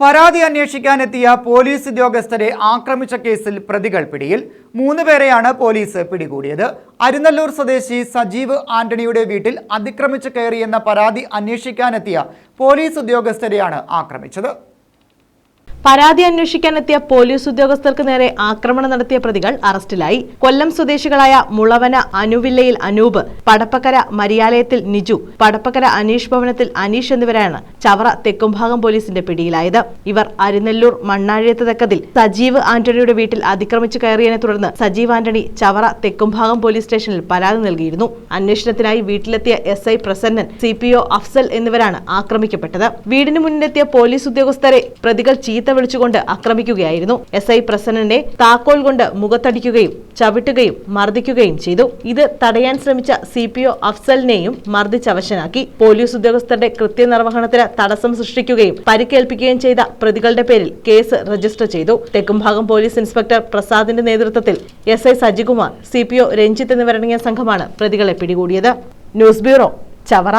പരാതി അന്വേഷിക്കാനെത്തിയ പോലീസ് ഉദ്യോഗസ്ഥരെ ആക്രമിച്ച കേസിൽ പ്രതികൾ പിടിയിൽ. മൂന്ന് പേരെയാണ് പോലീസ് പിടികൂടിയത്. അരുന്നല്ലൂർ സ്വദേശി സജീവ് ആന്റണിയുടെ വീട്ടിൽ അതിക്രമിച്ച് കയറിയെന്ന പരാതി അന്വേഷിക്കാനെത്തിയ പോലീസ് ഉദ്യോഗസ്ഥരെയാണ് ആക്രമിച്ചത്. പരാതി അന്വേഷിക്കാനെത്തിയ പോലീസ് ഉദ്യോഗസ്ഥർക്ക് നേരെ ആക്രമണം നടത്തിയ പ്രതികൾ അറസ്റ്റിലായി. കൊല്ലം സ്വദേശികളായ മുളവന അനുവില്ലയിൽ അനൂപ് പടപ്പക്കര മരിയാലയത്തിൽ നിജു പടപ്പക്കര അനീഷ് ഭവനത്തിൽ അനീഷ് എന്നിവരാണ് ചവറ തെക്കുംഭാഗം പോലീസിന്റെ പിടിയിലായത്. ഇവർ അരിനെല്ലൂർ മണ്ണാഴിയത്ത് തെക്കതിൽ സജീവ് ആന്റണിയുടെ വീട്ടിൽ അതിക്രമിച്ചു കയറിയതിനെ തുടർന്ന് സജീവ് ആന്റണി ചവറ തെക്കുംഭാഗം പോലീസ് സ്റ്റേഷനിൽ പരാതി നൽകിയിരുന്നു. അന്വേഷണത്തിനായി വീട്ടിലെത്തിയ S I Prasannan C P O Afsal എന്നിവരാണ് ആക്രമിക്കപ്പെട്ടത്. വീടിന് മുന്നിലെത്തിയ പോലീസ് ഉദ്യോഗസ്ഥരെ പ്രതികൾ ചീത്ത വിളിച്ചുകൊണ്ട് ആക്രമിക്കുകയായിരുന്നു. എസ് ഐ പ്രസന്നനെ താക്കോൽ കൊണ്ട് മുഖത്തടിക്കുകയും ചവിട്ടുകയും മർദ്ദിക്കുകയും ചെയ്തു. ഇത് തടയാൻ ശ്രമിച്ച സി പി ഒ അഫ്സലിനെയും മർദ്ദിച്ചവശനാക്കി പോലീസ് ഉദ്യോഗസ്ഥരുടെ കൃത്യനിർവഹണത്തിന് തടസ്സം സൃഷ്ടിക്കുകയും പരിക്കേൽപ്പിക്കുകയും ചെയ്ത പ്രതികളുടെ പേരിൽ കേസ് രജിസ്റ്റർ ചെയ്തു. തെക്കുംഭാഗം പോലീസ് ഇൻസ്പെക്ടർ പ്രസാദിന്റെ നേതൃത്വത്തിൽ S I Sajikumar C P O Ranjith എന്നിവരടങ്ങിയ സംഘമാണ് പ്രതികളെ പിടികൂടിയത്. News bureau Chavara.